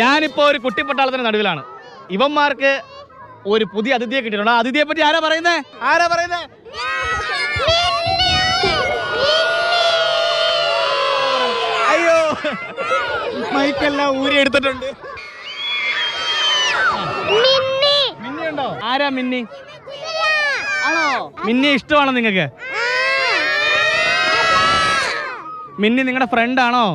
ഞാനിപ്പോ ഒരു കുട്ടിപ്പട്ടാളത്തിന്റെ നടുവിലാണ്. ഇവന്മാർക്ക് ഒരു പുതിയ അതിഥിയെ കിട്ടിയിട്ടുണ്ട്. ആ അതിഥിയെ പറ്റി ആരാ പറയുന്നേ? ആരാ പറയുന്നേ? അയ്യോ. മൈക്കെല്ലാം ഊരി എടുത്തിട്ടുണ്ട്. മിന്നി. ഉണ്ടോ ആരാ മിന്നി? ആണോ? മിന്നി ഇഷ്ടമാണോ നിങ്ങൾക്ക്? മിന്നി നിങ്ങളുടെ ഫ്രണ്ട് ആണോ?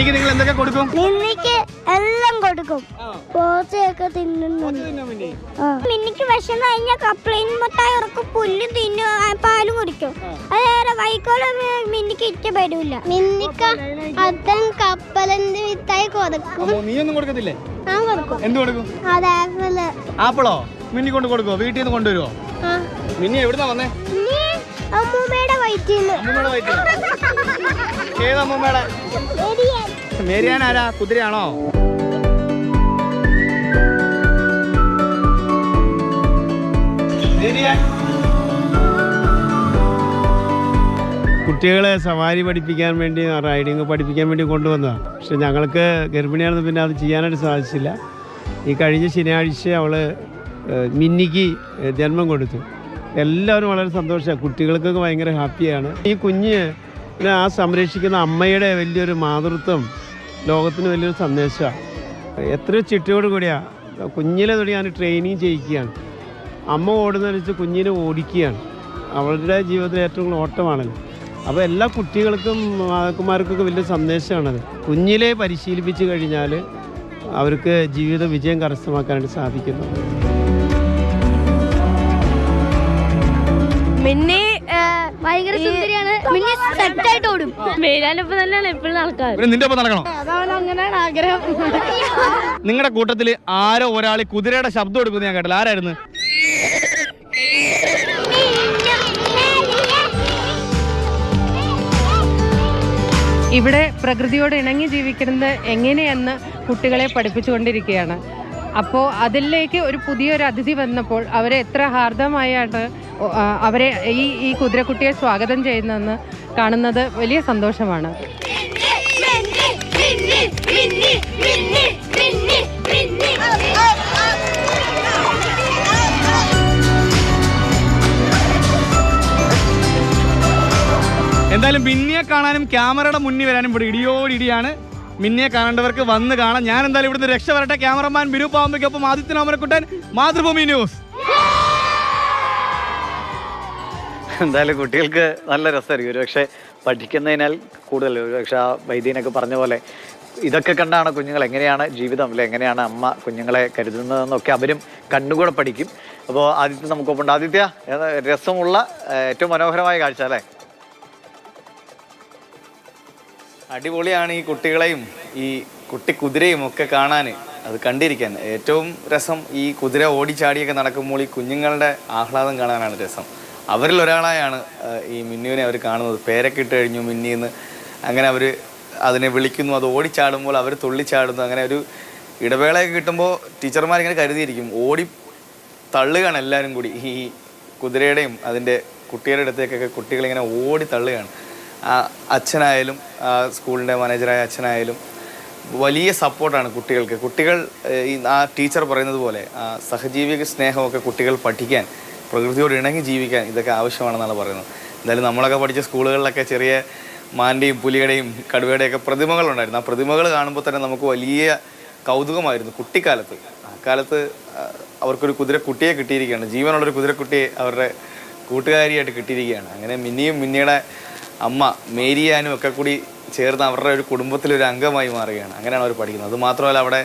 മിന്നിക്ക് നിങ്ങൾ എന്തൊക്കെ കൊടുക്കും? മിന്നിക്ക് എല്ലാം കൊടുക്കും. പോച്ചയൊക്കെ തിന്നുന്നുണ്ട്. മിന്നിക്ക് വിഷം കഴിഞ്ഞാൽ കപ്ലൈൻ മുട്ടായി ഉറക്കും പുല്ല് തിന്നു പാലും കുടിക്കും. അതേറെ വൈക്കോലും മിന്നിക്ക് ഇഷ്ടപ്പെടില്ല മിന്നിക്ക് അതും കപ്പലിന്റെ വിത്തായി കൊടുക്കും. നീ ഒന്നും കൊടുക്കത്തില്ലേ? ഞാൻ കൊടുക്കും. എന്ത് കൊടുക്കും? അതേപോലെ ആപ്പിളോ. മിന്നി കൊണ്ട് കൊടുക്കോ വീട്ടിൽ നിന്ന് കൊണ്ടുവരുവോ? മിന്നി എവിടുന്നാ വന്നേ? അമ്മൂമ്മയുടെ വയറ്റിൽ അമ്മൂമ്മയുടെ വയറ്റിൽ. ഏത് അമ്മൂമ്മയുടെ? മേരിയാൻ ആരാ കുതിരയാണോ? കുട്ടികളെ സവാരി പഠിപ്പിക്കാൻ വേണ്ടി റൈഡിങ് പഠിപ്പിക്കാൻ വേണ്ടി കൊണ്ടുവന്നതാണ് പക്ഷെ ഞങ്ങൾക്ക് ഗർഭിണിയാണെന്ന് പിന്നെ അത് ചെയ്യാനായിട്ട് സാധിച്ചില്ല. ഈ കഴിഞ്ഞ ശനിയാഴ്ച അവൾ മിന്നിക്ക് ജന്മം കൊടുത്തു. എല്ലാവരും വളരെ സന്തോഷമാണ് കുട്ടികൾക്കൊക്കെ ഭയങ്കര ഹാപ്പിയാണ്. ഈ കുഞ്ഞ് പിന്നെ ആ സംരക്ഷിക്കുന്ന അമ്മയുടെ വലിയൊരു മാതൃത്വം ലോകത്തിന് വലിയൊരു സന്ദേശമാണ് എത്രയോ ചിട്ടയോട് കൂടിയാണ് കുഞ്ഞിലെ തുടങ്ങി ഞാൻ ട്രെയിനിങ് ചെയ്യിക്കുകയാണ്. അമ്മ ഓടുന്നതിനനുസരിച്ച് കുഞ്ഞിനെ ഓടിക്കുകയാണ്. അവളുടെ ജീവിതത്തിൽ ഏറ്റവും കൂടുതൽ ഓട്ടമാണല്ലോ അപ്പോൾ എല്ലാ കുട്ടികൾക്കും മാതാക്കന്മാർക്കൊക്കെ വലിയ സന്ദേശമാണത്. കുഞ്ഞിലെ പരിശീലിപ്പിച്ച് കഴിഞ്ഞാൽ അവർക്ക് ജീവിത വിജയം കരസ്ഥമാക്കാനായിട്ട് സാധിക്കുന്നു. മിന്നി ഭയങ്കര സുന്ദരിയാണ് മിന്നി സെറ്റായിട്ട് ഓടും. മേലാനിപ്പോ തന്നെയാണ് എപ്പോഴും ആൾക്കാർ പിന്നെ നിന്റെ ഒപ്പം നടക്കണോ? അതാണ് അങ്ങനെയാണ് ആഗ്രഹം. നിങ്ങളുടെ കൂട്ടത്തിൽ ആരോ ഒരാൾ കുതിരയുടെ ശബ്ദം എടുക്കുന്നത് ഞാൻ കേട്ടില്ല. ആരായിരുന്നു? ഇവിടെ പ്രകൃതിയോട് ഇണങ്ങി ജീവിക്കുന്നത് എങ്ങനെയെന്ന് കുട്ടികളെ പഠിപ്പിച്ചുകൊണ്ടിരിക്കുകയാണ്. അപ്പോൾ അതിലേക്ക് ഒരു പുതിയൊരു അതിഥി വന്നപ്പോൾ അവരെ എത്ര ഹാർദമായാണ് അവരെ ഈ ഈ കുതിരക്കുട്ടിയെ സ്വാഗതം ചെയ്യുന്നതെന്ന് കാണുന്നത് വലിയ സന്തോഷമാണ്. എന്തായാലും ബിന്നിയെ കാണാനും ക്യാമറയുടെ മുന്നിൽ വരാനും ഇവിടെ ഇടിയോടിടിയാണ്. മിന്നിയെ കാണേണ്ടവർക്ക് വന്ന് കാണാം. ഞാൻ എന്തായാലും ഇവിടുന്ന് രക്ഷ വരട്ടെ. ക്യാമറമാൻ ബിരു പാമ്പയ്ക്കൊപ്പം ആദിത്യൻ അമരക്കുട്ടൻ മാതൃഭൂമി ന്യൂസ്. എന്തായാലും കുട്ടികൾക്ക് നല്ല രസമായിരിക്കും. ഒരുപക്ഷെ പഠിക്കുന്നതിനാൽ കൂടുതൽ ഒരുപക്ഷെ ആ വൈദ്യനൊക്കെ പറഞ്ഞ പോലെ ഇതൊക്കെ കണ്ടാണ് കുഞ്ഞുങ്ങൾ എങ്ങനെയാണ് ജീവിതം അല്ലെ എങ്ങനെയാണ് അമ്മ കുഞ്ഞുങ്ങളെ കരുതുന്നതെന്നൊക്കെ അവരും കണ്ണുകൂടെ പഠിക്കും. അപ്പോൾ ആദിത്യ നമുക്കൊപ്പം ആദിത്യ രസമുള്ള ഏറ്റവും മനോഹരമായ കാഴ്ച അല്ലേ? അടിപൊളിയാണ് ഈ കുട്ടികളെയും ഈ കുട്ടി കുതിരയും ഒക്കെ കാണാൻ. അത് കണ്ടിരിക്കാൻ. ഏറ്റവും രസം ഈ കുതിര ഓടിച്ചാടിയൊക്കെ നടക്കുമ്പോൾ ഈ കുഞ്ഞുങ്ങളുടെ ആഹ്ലാദം കാണാനാണ് രസം. അവരിൽ ഒരാളായാണ് ഈ മിന്നുവിനെ അവർ കാണുന്നത്. പേരൊക്കെ ഇട്ട് കഴിഞ്ഞു മിന്നിന്ന്. അങ്ങനെ അവർ അതിനെ വിളിക്കുന്നു. അത് ഓടിച്ചാടുമ്പോൾ അവർ തുള്ളിച്ചാടുന്നു. അങ്ങനെ ഒരു ഇടവേളയൊക്കെ കിട്ടുമ്പോൾ ടീച്ചർമാരിങ്ങനെ കരുതിയിരിക്കും. ഓടി തള്ളുകയാണ് എല്ലാവരും കൂടി. ഈ കുതിരയുടെയും അതിന്റെ കുട്ടികളുടെ അടുത്തേക്കൊക്കെ കുട്ടികളിങ്ങനെ ഓടി തള്ളുകയാണ്. അച്ഛനായാലും സ്കൂളിന്റെ മാനേജറായ അച്ഛനായാലും വലിയ സപ്പോർട്ടാണ് കുട്ടികൾക്ക്. കുട്ടികൾ ഈ ആ ടീച്ചർ പറയുന്നത് പോലെ സഹജീവിക സ്നേഹമൊക്കെ കുട്ടികൾ പഠിക്കാൻ പ്രകൃതിയോട് ഇണങ്ങി ജീവിക്കാൻ ഇതൊക്കെ ആവശ്യമാണെന്നാണ് പറയുന്നത്. എന്തായാലും നമ്മളൊക്കെ പഠിച്ച സ്കൂളുകളിലൊക്കെ ചെറിയ മാന്റെയും പുലിയുടെയും കടുവയുടെയൊക്കെ പ്രതിമകളുണ്ടായിരുന്നു. ആ പ്രതിമകൾ കാണുമ്പോൾ തന്നെ നമുക്ക് വലിയ കൗതുകമായിരുന്നു കുട്ടിക്കാലത്ത്. ആ കാലത്ത് ആ, അവർക്കൊരു കുതിരക്കുട്ടിയെ കിട്ടിയിരിക്കുകയാണ്. ജീവനുള്ളൊരു കുതിരക്കുട്ടിയെ അവരുടെ കൂട്ടുകാരിയായിട്ട് കിട്ടിയിരിക്കുകയാണ്. അങ്ങനെ മിന്നിയും മിന്നിയുടെ അമ്മ മേരിയാനും ഒക്കെ കൂടി ചേർന്ന് അവരുടെ ഒരു കുടുംബത്തിലൊരു അംഗമായി മാറുകയാണ്. അങ്ങനെയാണ് അവർ പഠിക്കുന്നത്. അതുമാത്രമല്ല അവിടെ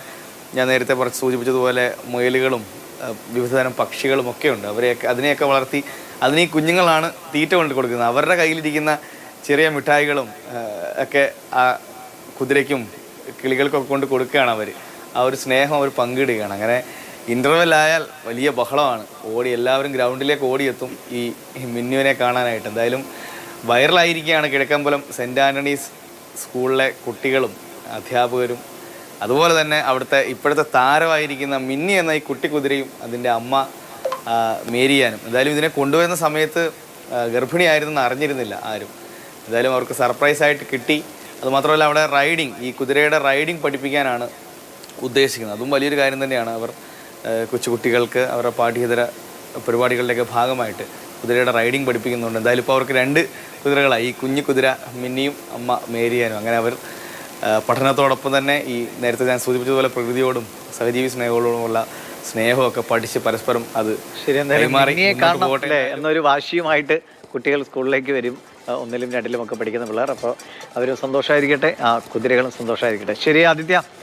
ഞാൻ നേരത്തെ പറഞ്ഞ് സൂചിപ്പിച്ചതുപോലെ മുയലുകളും വിവിധതരം പക്ഷികളും ഒക്കെ ഉണ്ട്. അവരെയൊക്കെ അതിനെയൊക്കെ വളർത്തി അതിന് ഈ കുഞ്ഞുങ്ങളാണ് തീറ്റ കൊണ്ട് കൊടുക്കുന്നത്. അവരുടെ കയ്യിലിരിക്കുന്ന ചെറിയ മിഠായികളും ഒക്കെ ആ കുതിരയ്ക്കും കിളികൾക്കൊക്കെ കൊണ്ട് കൊടുക്കുകയാണ് അവർ ആ ഒരു സ്നേഹം അവർ പങ്കിടുകയാണ്. അങ്ങനെ ഇന്റർവെൽ ആയാൽ വലിയ ബഹളമാണ്. ഓടി എല്ലാവരും ഗ്രൗണ്ടിലേക്ക് ഓടിയെത്തും ഈ മിന്നുവിനെ കാണാനായിട്ട്. എന്തായാലും വൈറലായിരിക്കുകയാണ് കിഴക്കമ്പലം സെന്റ് ആന്റണീസ് സ്കൂളിലെ കുട്ടികളും അധ്യാപകരും. അതുപോലെ തന്നെ അവിടുത്തെ ഇപ്പോഴത്തെ താരമായിരിക്കുന്ന മിന്നി എന്ന ഈ കുട്ടിക്കുതിരയും അതിന്റെ അമ്മ മേരിയാനും. എന്തായാലും ഇതിനെ കൊണ്ടുവരുന്ന സമയത്ത് ഗർഭിണിയായിരുന്നെന്ന് അറിഞ്ഞിരുന്നില്ല ആരും. എന്തായാലും അവർക്ക് സർപ്രൈസ് ആയിട്ട് കിട്ടി. അതുമാത്രമല്ല അവിടെ റൈഡിങ് ഈ കുതിരയുടെ റൈഡിങ് പഠിപ്പിക്കാനാണ് ഉദ്ദേശിക്കുന്നത്. അതും വലിയൊരു കാര്യം തന്നെയാണ് അവർ കൊച്ചുകുട്ടികൾക്ക് അവരുടെ പാഠ്യേതര പരിപാടികളുടെയൊക്കെ ഭാഗമായിട്ട്. കുതിരയുടെ റൈഡിങ് പഠിപ്പിക്കുന്നുണ്ട്. എന്തായാലും ഇപ്പോൾ അവർക്ക് രണ്ട് കുതിരകളായി. ഈ കുഞ്ഞു കുതിര മിന്നിയും അമ്മ മേരിയാനും. അങ്ങനെ അവർ പഠനത്തോടൊപ്പം തന്നെ ഈ നേരത്തെ ഞാൻ സൂചിപ്പിച്ചതുപോലെ പ്രകൃതിയോടും സഹജീവി സ്നേഹങ്ങളോടുമുള്ള സ്നേഹമൊക്കെ പഠിച്ച് പരസ്പരം അത് പോകട്ടെ. എന്നൊരു വാശിയുമായിട്ട് കുട്ടികൾ സ്കൂളിലേക്ക് വരും. ഒന്നിലും രണ്ടിലും ഒക്കെ പഠിക്കുന്ന പിള്ളേർ. അപ്പോൾ അവർ സന്തോഷമായിരിക്കട്ടെ. ആ കുതിരകളും സന്തോഷമായിരിക്കട്ടെ. ശരി ആദിത്യ.